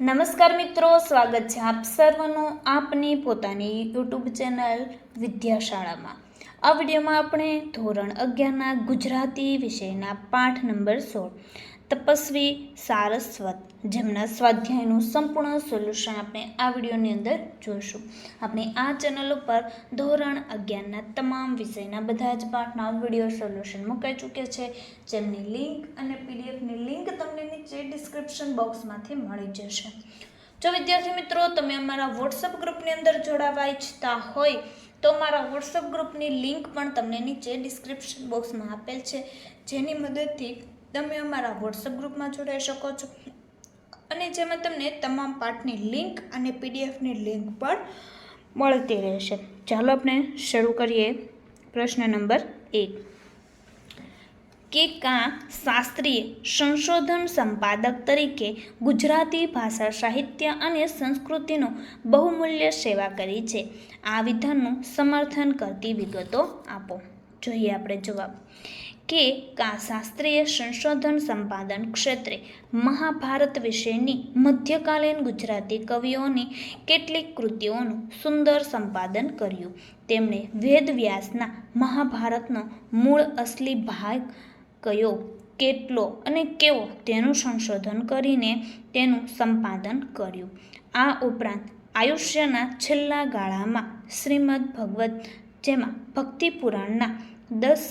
નમસ્કાર મિત્રો, સ્વાગત છે આપ સર્વનું આપની પોતાની યુટ્યુબ ચેનલ વિદ્યાશાળામાં. આ વિડીયોમાં આપણે ધોરણ અગિયારના ગુજરાતી વિષયના પાઠ નંબર સોળ તપસ્વી સારસ્વત. જેમના સ્વાધ્યાયનું સંપૂર્ણ સોલ્યુશન આપણે આ વિડીયોની અંદર જોઈશું. આપણે આ ચેનલ ઉપર ધોરણ અગિયારના તમામ વિષયના બધા જ પાઠના વીડિયો સોલ્યુશન મુકાઈ ચૂક્યા છે. જેમની લિંક અને પીડીએફની લિંક તમને નીચે ડિસ્ક્રિપ્શન બોક્સમાંથી મળી જશે. જો વિદ્યાર્થી મિત્રો તમે અમારા વોટ્સઅપ ગ્રુપની અંદર જોડાવા ઈચ્છતા હોય, તો મારા વોટ્સઅપ ગ્રુપની લિંક પણ તમને નીચે ડિસ્ક્રિપ્શન બોક્સમાં આપેલ છે. જેની મદદથી તમે અમારા વોટ્સઅપ ગ્રુપમાં જોડાઈ શકો છો. અને જેમાં તમને તમામ પાઠની લિંક અને પીડીએફની લિંક પણ મળતી રહેશે. ચાલો આપણે શરૂ કરીએ પ્રશ્ન નંબર એક. કે કા શાસ્ત્રીય સંશોધન સંપાદક તરીકે ગુજરાતી ભાષા સાહિત્ય અને સંસ્કૃતિનો બહુમૂલ્ય સેવા કરી છે? આ વિધાનનું સમર્થન કરતી વિગતો આપો. જોઈએ આપણે જવાબ. કે કા શાસ્ત્રીય સંશોધન સંપાદન ક્ષેત્રે મહાભારત વિશેની મધ્યકાલીન ગુજરાતી કવિઓની કેટલીક કૃતિઓનું સુંદર સંપાદન કર્યું. તેમણે વેદવ્યાસના મહાભારતનો મૂળ અસલી ભાગ કયો, કેટલો અને કેવો તેનું સંશોધન કરીને તેનું સંપાદન કર્યું. આ ઉપરાંત આયુષ્યના છેલ્લા ગાળામાં શ્રીમદ ભગવત જેમાં ભક્તિ પુરાણના દસ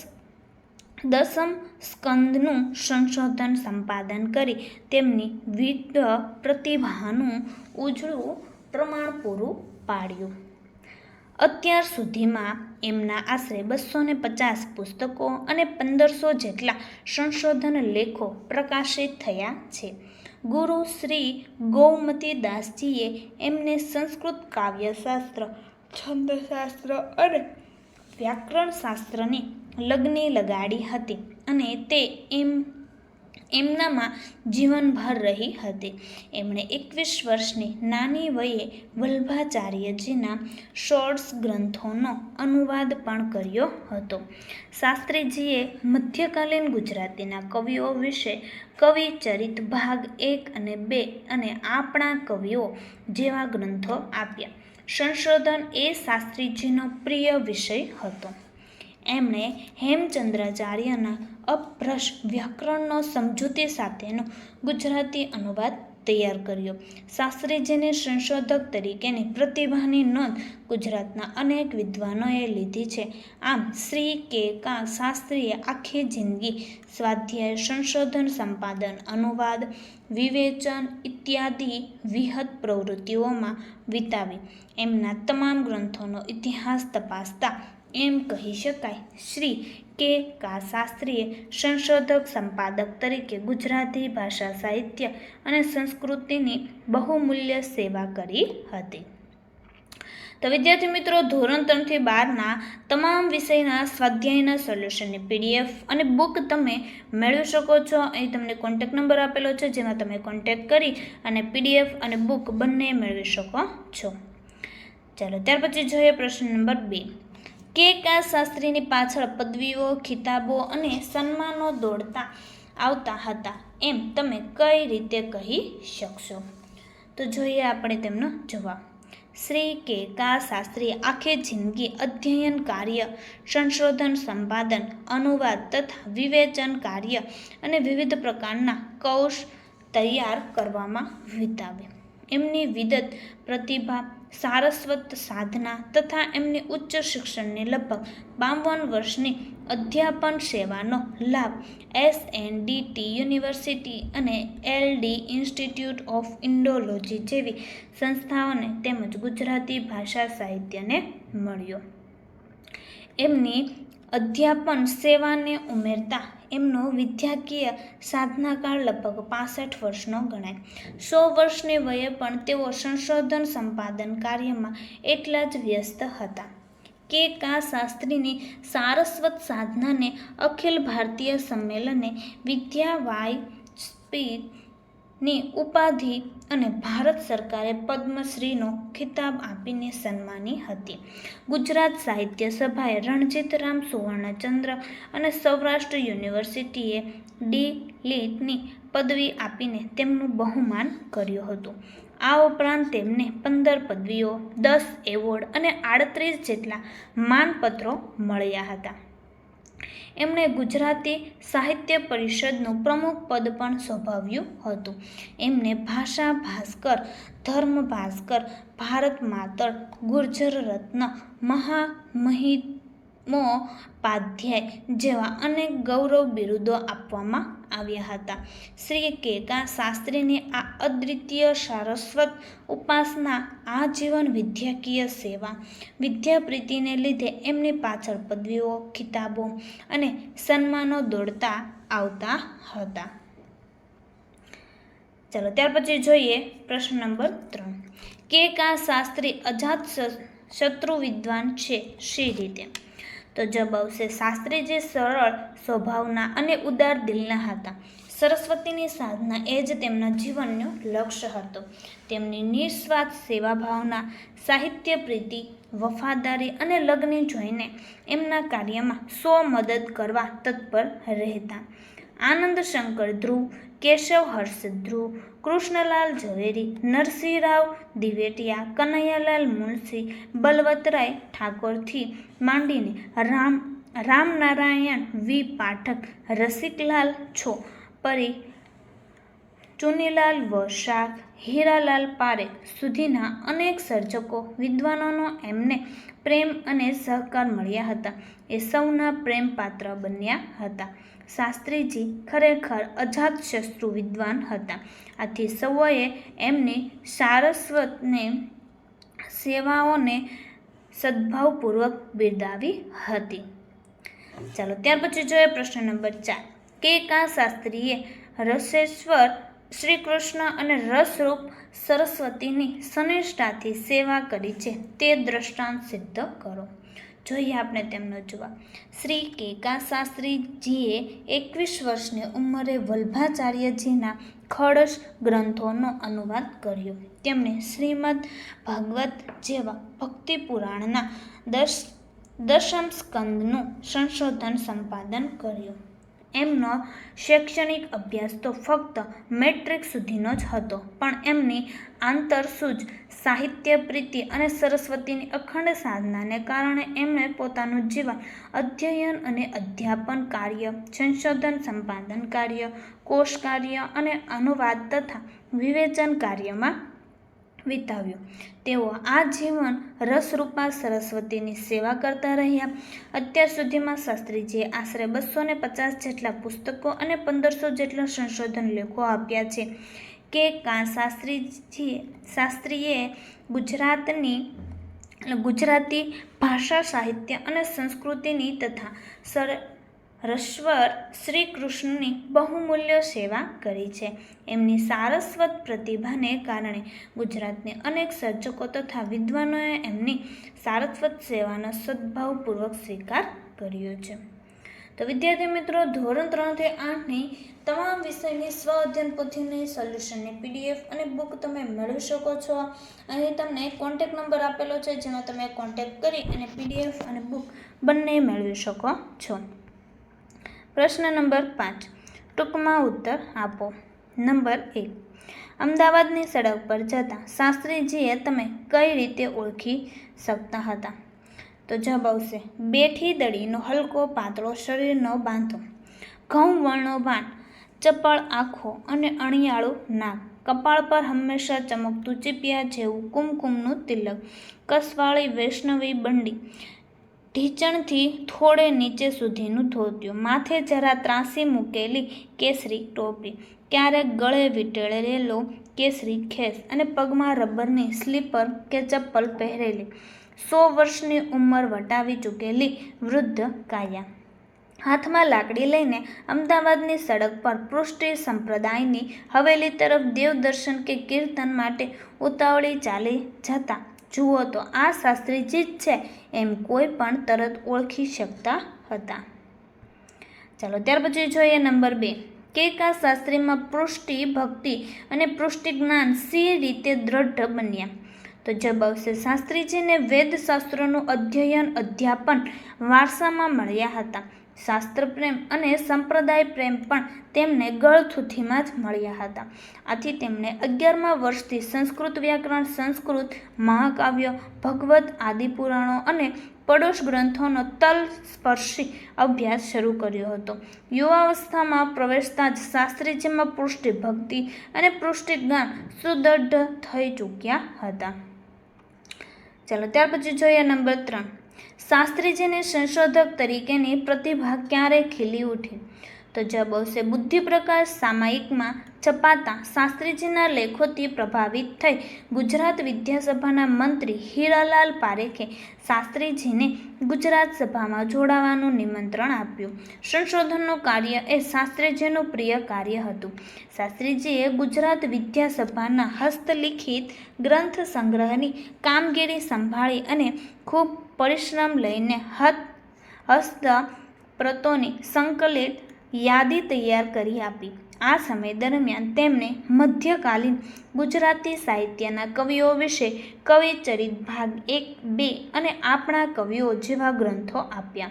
દસમ સ્કંદનું સંશોધન સંપાદન કરી તેમની વિવિધ પ્રતિભાનું ઉજળું પ્રમાણ પૂરું પાડ્યું. અત્યાર સુધીમાં એમના આશરે બસો ને પચાસ પુસ્તકો અને પંદરસો જેટલા સંશોધન લેખો પ્રકાશિત થયા છે. ગુરુ શ્રી ગૌમતી દાસજીએ એમને સંસ્કૃત કાવ્યશાસ્ત્ર, છંદશાસ્ત્ર અને વ્યાકરણશાસ્ત્રની લગ્ની લગાડી હતી અને તે એમ, એમનામાં જીવનભર રહી હતી. એમણે એકવીસ વર્ષની નાની વયે વલ્ભાચાર્યજીના શોર્ટ્સ ગ્રંથોનો અનુવાદ પણ કર્યો હતો. શાસ્ત્રીજીએ મધ્યકાલીન ગુજરાતીના કવિઓ વિશે કવિ ચરિત ભાગ એક અને બે અને આપણા કવિઓ જેવા ગ્રંથો આપ્યા. સંશોધન એ શાસ્ત્રીજીનો પ્રિય વિષય હતો. એમણે હેમચંદ્રાચાર્યના અભ્રશ વ્યાકરણનો સમજૂતી સાથેનો ગુજરાતી અનુવાદ તૈયાર કર્યો. શાસ્ત્રીજીની સંશોધક તરીકેની પ્રતિભાની નોંધ ગુજરાતના અનેક વિદ્વાનોએ લીધી છે. આમ શ્રી કે કા શાસ્ત્રીએ આખી જિંદગી સ્વાધ્યાય, સંશોધન, સંપાદન, અનુવાદ, વિવેચન ઇત્યાદિ વિહત પ્રવૃત્તિઓમાં વિતાવી. એમના તમામ ગ્રંથોનો ઇતિહાસ તપાસતા એમ કહી શકાય. શ્રી કે કા શાસ્ત્રીએ સંશોધક સંપાદક તરીકે ગુજરાતી ભાષા સાહિત્ય અને સંસ્કૃતિની બહુમૂલ્ય સેવા કરી હતી. તો વિદ્યાર્થી મિત્રો, ધોરણ ત્રણથી બારના તમામ વિષયના સ્વાધ્યાયના સોલ્યુશનની પીડીએફ અને બુક તમે મેળવી શકો છો. અહીં તમને કોન્ટેક નંબર આપેલો છે, જેમાં તમે કોન્ટેક કરી અને પીડીએફ અને બુક બંને મેળવી શકો છો. ચાલો, ત્યાર પછી જોઈએ પ્રશ્ન નંબર બે. કે કા શાસ્ત્રીની પાછળ પદવીઓ, ખિતાબો અને સન્માનો દોડતા આવતા હતા, એમ તમે કઈ રીતે કહી શકશો? તો જોઈએ આપણે તેમનો જવાબ. શ્રી કે કા શાસ્ત્રી આખી જિંદગી અધ્યયન, કાર્ય, સંશોધન, સંપાદન, અનુવાદ તથા વિવેચન, કાર્ય અને વિવિધ પ્રકારના કૌશ તૈયાર કરવામાં વિતાવે એમની વિદત, પ્રતિભા સારસ્વત સાધના તથા એમની ઉચ્ચ શિક્ષણની લગભગ બાવન વર્ષની અધ્યાપન સેવાનો લાભ S N D T university અને L D institute of Indology જેવી સંસ્થાઓને તેમજ ગુજરાતી ભાષા સાહિત્યને મળ્યો. એમની અધ્યાપન સેવાને ઉમેરતા એમનો વિદ્યાકીય સાધનાકાળ લગભગ પાસઠ વર્ષનો ગણાય. સો વર્ષની વયે પણ તેઓ સંશોધન સંપાદન કાર્યમાં એટલા જ વ્યસ્ત હતા. કે કા શાસ્ત્રીની સારસ્વત સાધનાને અખિલ ભારતીય સંમેલને વિદ્યાવાય સ્પીડની ઉપાધિ અને ભારત સરકારે પદ્મશ્રીનો ખિતાબ આપીને સન્માની હતી. ગુજરાત સાહિત્ય સભાએ રણજીતરામ સુવર્ણચંદ્ર અને સૌરાષ્ટ્ર યુનિવર્સિટીએ ડી. લીટની પદવી આપીને તેમનું બહુમાન કર્યું હતું. આ ઉપરાંત તેમને પંદર પદવીઓ, દસ એવોર્ડ અને આડત્રીસ જેટલા માનપત્રો મળ્યા હતા. એમણે ગુજરાતી સાહિત્ય પરિષદનું પ્રમુખ પદ પણ સંભાવ્યું હતું. એમને ભાષા ભાસ્કર, ધર્મ ભાસ્કર, ભારત માતર, ગુર્જર રત્ન મહામહિમોપાધ્યાય જેવા અનેક ગૌરવ બિરુદો આપવામાં આવ્યા હતા. શ્રી કેકા શાસ્ત્રીની આ અદ્વિતીય સારસ્વત ઉપાસના આજીવન વિદ્યાકીય સેવા. વિદ્યાપ્રીતિને લીધે એમની પાછળ પદવીઓ, ખિતાબો અને સન્માનો દોડતા આવતા હતા. ચાલો, ત્યાર પછી જોઈએ પ્રશ્ન નંબર ત્રણ. કે કા શાસ્ત્રી અજાત શત્રુ વિદ્વાન છે શી રીતે? તો જવાબ આવશે શાસ્ત્રીજી સરળ સ્વભાવના અને ઉદાર દિલના હતા. સરસ્વતીની સાધના એ જ તેમના જીવનનું લક્ષ્ય હતો. તેમની નિસ્વાર્થ સેવા ભાવના સાહિત્ય પ્રીતિ, વફાદારી અને લગ્ન જોઈને એમના કાર્યમાં સો મદદ કરવા તત્પર રહેતા. આનંદ શંકર ધ્રુવ કેશવ હર્ષ ધ્રુવ કૃષ્ણલાલ ઝવેરી, નરસિંહરાવ દિવેટિયા, કનૈયાલાલ મુનશી, બલવતરાય ઠાકોરથી માંડીને રામ, રામનારાયણ વી પાઠક રસિકલાલ છો. પરી ચુનીલાલ વસાક હીરાલાલ પારેખ સુધીના અનેક સર્જકો, વિદ્વાનોનો એમને પ્રેમ અને સહકાર મળ્યા હતા. એ સૌના પ્રેમ પાત્ર બન્યા હતા. શાસ્ત્રીજી ખરેખર અજાત શસ્ત્રુ વિદ્વાન હતા. આથી સૌએ એમની સારસ્વતને, સેવાઓને સદભાવપૂર્વક બિરદાવી હતી. ચાલો ત્યાર પછી જોઈએ પ્રશ્ન નંબર ચાર. કે કા શાસ્ત્રીએ રસેશ્વર શ્રી કૃષ્ણ અને રસરૂપ સરસ્વતીની સનિષ્ઠાથી સેવા કરી છે તે દ્રષ્ટાંત સિદ્ધ કરો. જોઈએ આપણે તેમનો જવાબ. શ્રી કેકા શાસ્ત્રીજીએ એકવીસ વર્ષની ઉંમરે વલ્ભાચાર્યજીના ખડસ ગ્રંથોનો અનુવાદ કર્યો. તેમણે શ્રીમદ ભાગવત જેવા ભક્તિ પુરાણના દસ દશમ સ્કંદનું સંશોધન સંપાદન કર્યું. એમનો શૈક્ષણિક અભ્યાસ તો ફક્ત મેટ્રિક સુધીનો જ હતો, પણ એમની આંતરસૂઝ સાહિત્ય પ્રીતિ અને સરસ્વતીની અખંડ સાધનાને કારણે એમણે પોતાનું જીવન અધ્યયન અને અધ્યાપન કાર્ય, સંશોધન, સંપાદન કાર્ય, કોષ કાર્ય અને અનુવાદ તથા વિવેચન કાર્યમાં વિતાવ્યું. તેઓ આ જીવન રસરૂપા સરસ્વતીની સેવા કરતા રહ્યા. અત્યાર સુધીમાં શાસ્ત્રીજીએ આશરે બસો ને પચાસ જેટલા પુસ્તકો અને પંદરસો જેટલા સંશોધન લેખો આપ્યા છે કે કા શાસ્ત્રીજી, શાસ્ત્રીએ ગુજરાતની, ગુજરાતી ભાષા, સાહિત્ય અને સંસ્કૃતિની તથા સર રશ્વર શ્રી કૃષ્ણની બહુમૂલ્ય સેવા કરી છે. એમની સારસ્વત પ્રતિભાને કારણે ગુજરાતની અનેક સર્જકો તથા વિદ્વાનોએ એમની સારસ્વત સેવાનો સદભાવપૂર્વક સ્વીકાર કર્યો છે. તો વિદ્યાર્થી મિત્રો, ધોરણ ત્રણથી આઠની તમામ વિષયની સ્વ અધ્યયન પોથીની સોલ્યુશનની પીડીએફ અને બુક તમે મેળવી શકો છો. અહીં તમને કોન્ટેક નંબર આપેલો છે જેમાં તમે કોન્ટેક કરી અને પીડીએફ અને બુક બંને મેળવી શકો છો. પ્રશ્ન નંબર પાંચ. ટૂંકમાં ઉત્તર આપો. નંબર એક. અમદાવાદની સડક પર જતા શાસ્ત્રીજીએ તમે કઈ રીતે ઓળખી શકતા હતા? તો જવાબ આવશે, બેઠી દડીનો હલકો પાતળો શરીરનો બાંધો, ઘઉં વર્ણો બાણ ચપળ આંખો અને અણિયાળું નાક, કપાળ પર હંમેશા ચમકતું ચીપિયા જેવું કુમકુમનું તિલક, કસવાળી વૈષ્ણવી બંડી ઢીચણથી થોડે નીચે સુધીનું ધોતિયું. માથે જરા ત્રાંસી મૂકેલી કેસરી ટોપી. ક્યારેક ગળે વીંટળેલો કેસરી ખેસ અને પગમાં રબરની સ્લીપર કે ચપ્પલ પહેરેલી. સો વર્ષની ઉંમર વટાવી ચૂકેલી વૃદ્ધ કાયા. હાથમાં લાકડી લઈને અમદાવાદની સડક પર પૃષ્ટિ સંપ્રદાયની હવેલી તરફ દેવદર્શન કે કીર્તન માટે ઉતાવળી ચાલી જતા જુઓ તો આ શાસ્ત્રીજી જ છે, એમ કોઈ પણ તરત ઓળખી શકતા હતા. ચાલો, ત્યાર પછી જોઈએ નંબર બે. કે કા શાસ્ત્રીમાં પૃષ્ટિ, ભક્તિ અને પૃષ્ટિ જ્ઞાન સી રીતે દ્રઢ બન્યા? તો જવાબ આવશે, શાસ્ત્રીજીને વેદશાસ્ત્રોનું અધ્યયન, અધ્યાપન વારસામાં મળ્યા હતા. શાસ્ત્ર પ્રેમ અને સંપ્રદાય પ્રેમ પણ તેમને ગળથુથીમાં જ મળ્યા હતા. આથી તેમણે અગિયારમા વર્ષથી સંસ્કૃત વ્યાકરણ, સંસ્કૃત મહાકાવ્ય ભગવત આદિપુરાણો અને પડોશ ગ્રંથોનો તલસ્પર્શી અભ્યાસ શરૂ કર્યો હતો. યુવાવસ્થામાં પ્રવેશતા જ શાસ્ત્રીજીમાં પૃષ્ટિ ભક્તિ અને પૃષ્ટિ જ્ઞાન સુદૃઢ થઈ ચૂક્યા હતા. ચાલો ત્યાર પછી જોઈએ નંબર ત્રણ. શાસ્ત્રીજીની સંશોધક તરીકેની પ્રતિભા ક્યારે ખીલી ઉઠી? તો જબ આવશે, બુદ્ધિપ્રકાશ સામાયિકમાં છપાતા શાસ્ત્રીજીના લેખોથી પ્રભાવિત થઈ ગુજરાત વિદ્યાસભાના મંત્રી હીરાલાલ પારેખે શાસ્ત્રીજીને ગુજરાત સભામાં જોડાવાનું નિમંત્રણ આપ્યું. સંશોધનનું કાર્ય એ શાસ્ત્રીજીનું પ્રિય કાર્ય હતું. શાસ્ત્રીજીએ ગુજરાત વિદ્યાસભાના હસ્તલિખિત ગ્રંથ સંગ્રહની કામગીરી સંભાળી અને ખૂબ પરિશ્રમ લઈને હત, હસ્ત પ્રતોની સંકલિત યાદી તૈયાર કરી આપી. આ સમય દરમિયાન તેમણે મધ્યકાલીન ગુજરાતી સાહિત્યના કવિઓ વિશે કવિચરિત ભાગ એક, બે અને આપણા કવિઓ જેવા ગ્રંથો આપ્યા.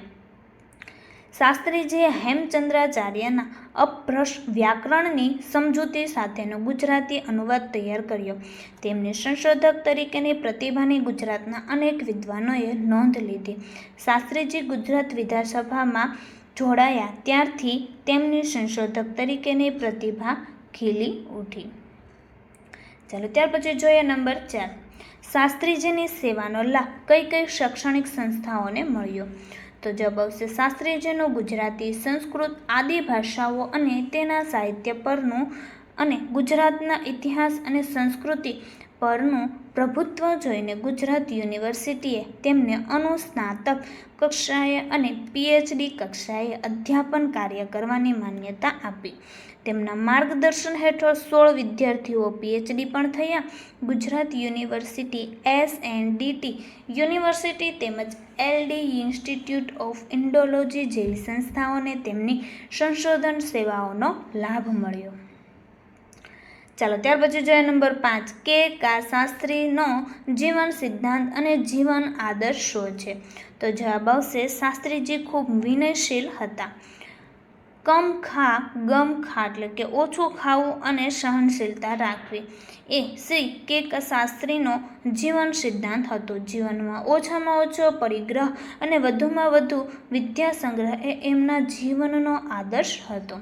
શાસ્ત્રીજીએ હેમચંદ્રાચાર્યના અપ્રશ વ્યાકરણની સમજૂતી સાથેનો ગુજરાતી અનુવાદ તૈયાર કર્યો. તેમની સંશોધક તરીકેની પ્રતિભાની ગુજરાતના અનેક વિદ્વાનોએ નોંધ લીધી. શાસ્ત્રીજી ગુજરાત વિધાનસભામાં જોડાયા ત્યારથી તેમની સંશોધક તરીકેની પ્રતિભા ખીલી ઉઠી. ચાલો ત્યાર પછી જોઈએ નંબર ચાર. શાસ્ત્રીજીની સેવાનો લાભ કઈ કઈ શૈક્ષણિક સંસ્થાઓને મળ્યો? તો જવાબ આવશે શાસ્ત્રીજીનું ગુજરાતી, સંસ્કૃત આદિ ભાષાઓ અને તેના સાહિત્ય પરનું અને ગુજરાતના ઇતિહાસ અને સંસ્કૃતિ પરનું પ્રભુત્વ જોઈને ગુજરાત યુનિવર્સિટીએ તેમને અનુસ્નાતક કક્ષાએ અને પીએચડી કક્ષાએ અધ્યાપન કાર્ય કરવાની માન્યતા આપી. તેમના માર્ગદર્શન હેઠળ સોળ વિદ્યાર્થીઓ પીએચડી પણ થયા. Gujarat university S and DT university તેમજ એલડી ઇન્સ્ટિટ્યૂટ ઓફ ઇન્ડોલોજી જેવી સંસ્થાઓને તેમની સંશોધન સેવાઓનો લાભ મળ્યો. ચાલો ત્યાર પછી જોઈએ નંબર પાંચ. કે કા શાસ્ત્રીનો જીવન સિદ્ધાંત અને જીવન આદર્શ શું છે? તો જવાબ આવશે, શાસ્ત્રીજી ખૂબ વિનયશીલ હતા. કમ ખા, ગમ ખા એટલે કે ઓછું ખાવું અને સહનશીલતા રાખવી. એ શ્રી કે કા શાસ્ત્રીનો જીવન સિદ્ધાંત હતો. જીવનમાં ઓછામાં ઓછો પરિગ્રહ અને વધુમાં વધુ વિદ્યા સંગ્રહ એ એમના જીવનનો આદર્શ હતો.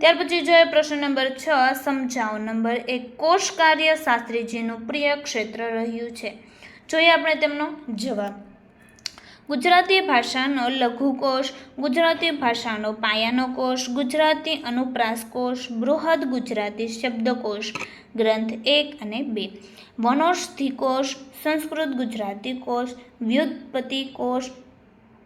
ત્યાર પછી જોઈએ પ્રશ્ન નંબર છ, સમજાવો નંબર એક. કોષ કાર્ય શાસ્ત્રીજીનું પ્રિય ક્ષેત્ર રહ્યું છે. જોઈએ આપણે તેમનો જવાબ. ગુજરાતી ભાષાનો લઘુકોશ ગુજરાતી ભાષાનો પાયાનો કોષ, ગુજરાતી અનુપ્રાસ કોષ બૃહદ ગુજરાતી શબ્દકોશ ગ્રંથ એક અને બે. વનૌષધિ કોષ સંસ્કૃત ગુજરાતી કોષ, વ્યુત્પત્તિ કોષ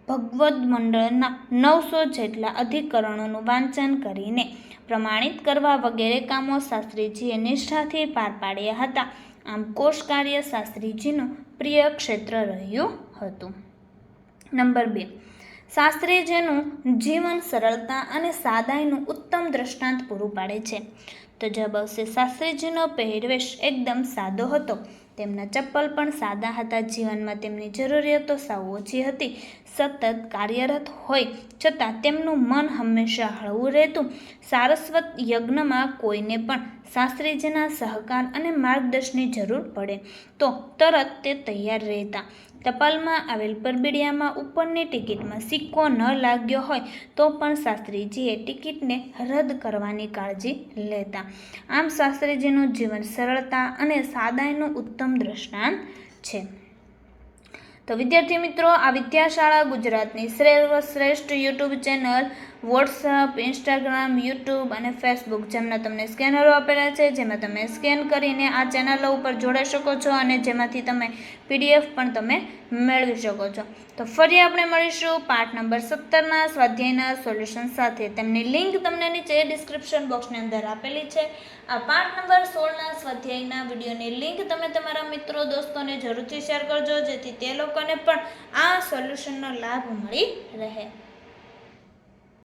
ભગવદ્ મંડળના નવસો જેટલા અધિકરણોનું વાંચન કરીને પ્રમાણિત કરવા વગેરે કામો શાસ્ત્રીજીએ નિષ્ઠાથી પાર પાડ્યા હતા. આમ કોષ કાર્ય શાસ્ત્રીજીનું પ્રિય ક્ષેત્ર રહ્યું હતું. નંબર બે. શાસ્ત્રીજીનું જીવન સરળતા અને સાદાઈનું ઉત્તમ દ્રષ્ટાંત પૂરું પાડે છે. તો જવાબ આવશે, શાસ્ત્રીજીનો પહેરવેશ એકદમ સાદો હતો. તેમના ચપ્પલ પણ સાદા હતા. જીવનમાં તેમની જરૂરિયાતો સાવ ઓછી હતી. સતત કાર્યરત હોય છતાં તેમનું મન હંમેશા હળવું રહેતું. સારસ્વત યજ્ઞમાં કોઈને પણ શાસ્ત્રીજીના સહકાર અને માર્ગદર્શનની જરૂર પડે, તો તરત તે તૈયાર રહેતા. ટપાલમાં આવેલ પરબીડિયામાં ઉપરની ટિકિટમાં સિક્કો ન લાગ્યો હોય, તો પણ શાસ્ત્રીજીએ ટિકિટને રદ કરવાની કાળજી લેતા. આમ શાસ્ત્રીજીનું જીવન સરળતા અને સાદાઈનું ઉત્તમ દ્રષ્ટાંત છે. તો વિદ્યાર્થી મિત્રો, આ વિદ્યાશાળા ગુજરાતની સર્વશ્રેષ્ઠ YouTube channel WhatsApp, Instagram, YouTube અને ફેસબુક, જેમના તમને સ્કેનરો આપેલા છે, જેમાં તમે સ્કેન કરીને આ ચેનલો ઉપર જોડાઈ શકો છો અને જેમાંથી તમે પીડીએફ પણ તમે મેળવી શકો છો. તો ફરી આપણે મળીશું પાઠ નંબર સત્તરના સ્વાધ્યાયના સોલ્યુશન સાથે. તેમની લિંક તમને નીચે ડિસ્ક્રિપ્શન બોક્સની અંદર આપેલી છે. આ પાઠ નંબર સોળના સ્વાધ્યાયના વિડીયોની લિંક તમે તમારા મિત્રો, દોસ્તોને જરૂરથી શેર કરજો, જેથી તે લોકોને પણ આ સોલ્યુશનનો લાભ મળી રહે.